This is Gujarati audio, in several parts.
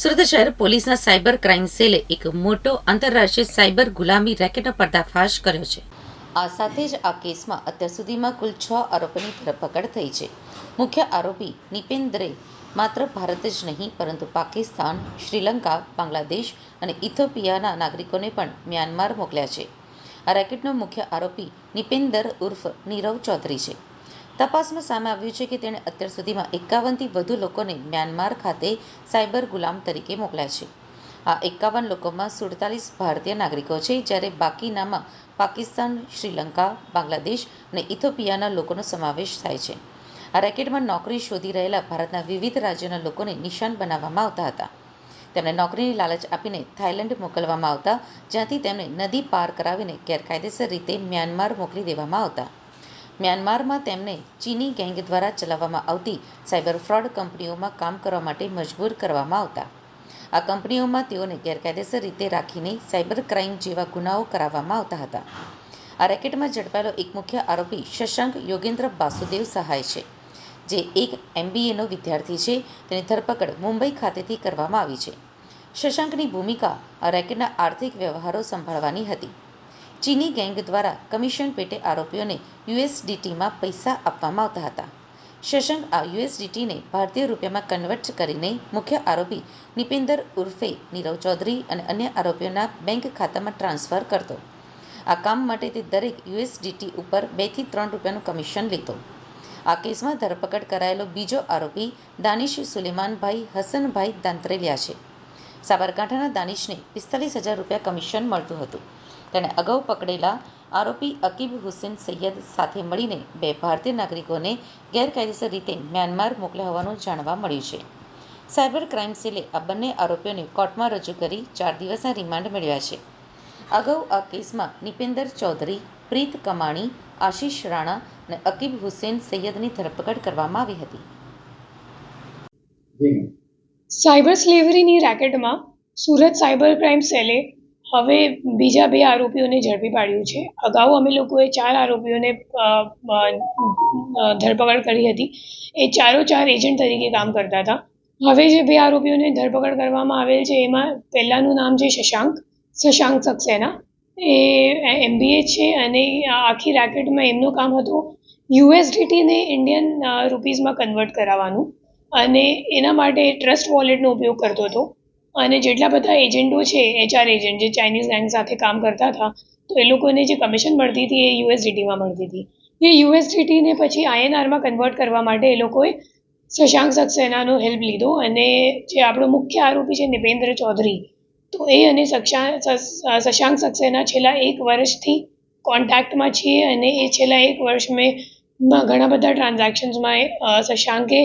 સુરત શહેર પોલીસના સાયબર ક્રાઇમ સેલે એક મોટો આંતરરાષ્ટ્રીય સાયબર ગુલામી રેકેટનો પર્દાફાશ કર્યો છે. આ સાથે જ આ કેસમાં અત્યાર સુધીમાં કુલ છ આરોપીની ધરપકડ થઈ છે. મુખ્ય આરોપી નિપેન્દ્રે માત્ર ભારત જ નહીં, પરંતુ પાકિસ્તાન, શ્રીલંકા, બાંગ્લાદેશ અને ઇથોપિયાના નાગરિકોને પણ મ્યાનમાર મોકલ્યા છે. આ રેકેટનો મુખ્ય આરોપી નિપેન્દર ઉર્ફ નીરવ ચૌધરી છે. તપાસમાં સામે આવ્યું છે કે તેણે અત્યાર સુધીમાં એકાવનથી વધુ લોકોને મ્યાનમાર ખાતે સાયબર ગુલામ તરીકે મોકલ્યા છે. આ એકાવન લોકોમાં સુડતાલીસ ભારતીય નાગરિકો છે, જ્યારે બાકીનામાં પાકિસ્તાન, શ્રીલંકા, બાંગ્લાદેશ અને ઇથોપિયાના લોકોનો સમાવેશ થાય છે. આ રેકેટમાં નોકરી શોધી રહેલા ભારતના વિવિધ રાજ્યોના લોકોને નિશાન બનાવવામાં આવતા હતા. તેમને નોકરીની લાલચ આપીને થાઇલેન્ડ મોકલવામાં આવતા, જ્યાંથી તેમને નદી પાર કરાવીને ગેરકાયદેસર રીતે મ્યાનમાર મોકલી દેવામાં આવતા. મ્યાનમારમાં તેમને ચીની ગેંગ દ્વારા ચલાવવામાં આવતી સાયબર ફ્રોડ કંપનીઓમાં કામ કરવા માટે મજબૂર કરવામાં આવતા. આ કંપનીઓમાં તેઓને ગેરકાયદેસર રીતે રાખીને સાયબર ક્રાઇમ જેવા ગુનાઓ કરાવવામાં આવતા હતા. આ રેકેટમાં ઝડપાયેલો એક મુખ્ય આરોપી શશાંક યોગેન્દ્ર બાસુદેવ સહાય છે, જે એક એમબીએનો વિદ્યાર્થી છે. તેની ધરપકડ મુંબઈ ખાતેથી કરવામાં આવી છે. શશાંકની ભૂમિકા આ રેકેટના આર્થિક વ્યવહારો સંભાળવાની હતી. ચીની ગેંગ દ્વારા કમિશન પેટે આરોપીઓને યુએસડીટીમાં પૈસા આપવામાં આવતા હતા. શશાંક આ યુએસડીટીને ભારતીય રૂપિયામાં કન્વર્ટ કરીને મુખ્ય આરોપી નિપેન્દર ઉર્ફે નીરવ ચૌધરી અને અન્ય આરોપીઓના બેંક ખાતામાં ટ્રાન્સફર કરતો. આ કામ માટે તે દરેક યુએસડીટી ઉપર બેથી ત્રણ રૂપિયાનું કમિશન લેતો. આ કેસમાં ધરપકડ કરાયેલો બીજો આરોપી દાનિશ સુલેમાનભાઈ હસનભાઈ દાંત્રેલિયા છે. સાબરકાંઠાના દાનિશને પિસ્તાલીસ હજાર રૂપિયા કમિશન મળતું હતું. તેણે અગાઉ પકડેલા આરોપી અકીબ હુસેન સૈયદ સાથે મળીને બે ભારતીય નાગરિકોને ગેરકાયદેસર રીતે મ્યાનમાર મોકલ્યા હોવાનું જાણવા મળ્યું છે. સાયબર ક્રાઇમ સેલે આ બંને આરોપીઓને કોર્ટમાં રજૂ કરી ચાર દિવસના રિમાન્ડ મેળવ્યા છે. અગાઉ આ કેસમાં નિપેન્દર ચૌધરી, પ્રીત કમાણી, આશીષ રાણા અને અકીબ હુસેન સૈયદની ધરપકડ કરવામાં આવી હતી. સાયબર સ્લેવરીની રેકેટમાં સુરત સાયબર ક્રાઇમ સેલે હવે બીજા બે આરોપીઓને ઝડપી પાડ્યું છે. અગાઉ અમે લોકોએ ચાર આરોપીઓને ધરપકડ કરી હતી. એ ચારો ચાર એજન્ટ તરીકે કામ કરતા હતા. હવે જે બે આરોપીઓને ધરપકડ કરવામાં આવેલ છે, એમાં પહેલાંનું નામ છે શશાંક શશાંક સક્સેના. એ એમબીએ છે અને આખી રેકેટમાં એમનું કામ હતું યુએસડીટીને ઇન્ડિયન રૂપીઝમાં કન્વર્ટ કરાવવાનું. અને એના માટે ટ્રસ્ટ વોલેટનો ઉપયોગ કરતો હતો. અને જેટલા બધા એજન્ટો છે એચઆર એજન્ટ જે ચાઇનીઝ ગેંગ સાથે કામ કરતા હતા, તો એ લોકોને જે કમિશન મળતી હતી એ યુએસડીટીમાં મળતી હતી. એ યુએસડીટીને પછી આઈએનઆરમાં કન્વર્ટ કરવા માટે એ લોકોએ શશાંક સક્સેનાનો હેલ્પ લીધો અને જે આપણો મુખ્ય આરોપી છે નિપેન્દ્ર ચૌધરી, તો એ અને શશાંક સક્સેના છેલ્લા એક વર્ષથી કોન્ટેક્ટમાં છીએ અને એ છેલ્લા એક વર્ષ મેં ઘણા બધા ટ્રાન્ઝેક્શન્સમાં શશાંકે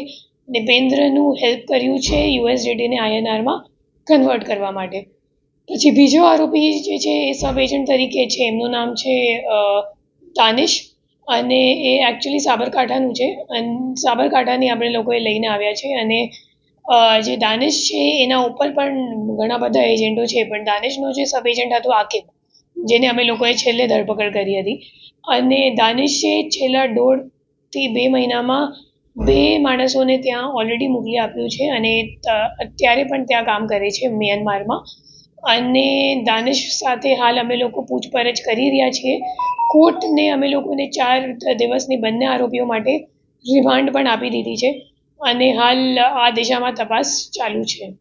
નિપેન્દ્રનું હેલ્પ કર્યું છે યુએસડીટીને આઈએનઆરમાં કન્વર્ટ કરવા માટે. પછી બીજો આરોપી જે છે એ સબ એજન્ટ તરીકે છે. એમનું નામ છે અ, દાનિશ અને એ એકચ્યુઅલી સાબરકાંઠાનું છે. અને સાબરકાંઠાની આપણે લોકોએ લઈને આવ્યા છે અને જે દાનિશ છે એના ઉપર પણ ઘણા બધા એજન્ટો છે. પણ દાનિશનો જે સબ એજન્ટ હતો આકિબ જેને અમે લોકોએ છેલ્લે ધરપકડ કરી હતી. અને દાનિશે છેલ્લા દોઢથી બે મહિનામાં બે માણસોને ત્યાં ઓલરેડી મોકલી આપ્યું છે અને અત્યારે પણ ત્યાં કામ કરે છે મ્યાનમારમાં અને દાનિશ સાથે હાલ અમે લોકો પૂછપરછ કરી રહ્યા છીએ. કોર્ટને અમે લોકોને ચાર દિવસની બંને આરોપીઓ માટે રિમાન્ડ પણ આપી દીધી છે. અને હાલ આ દિશામાં તપાસ ચાલુ છે.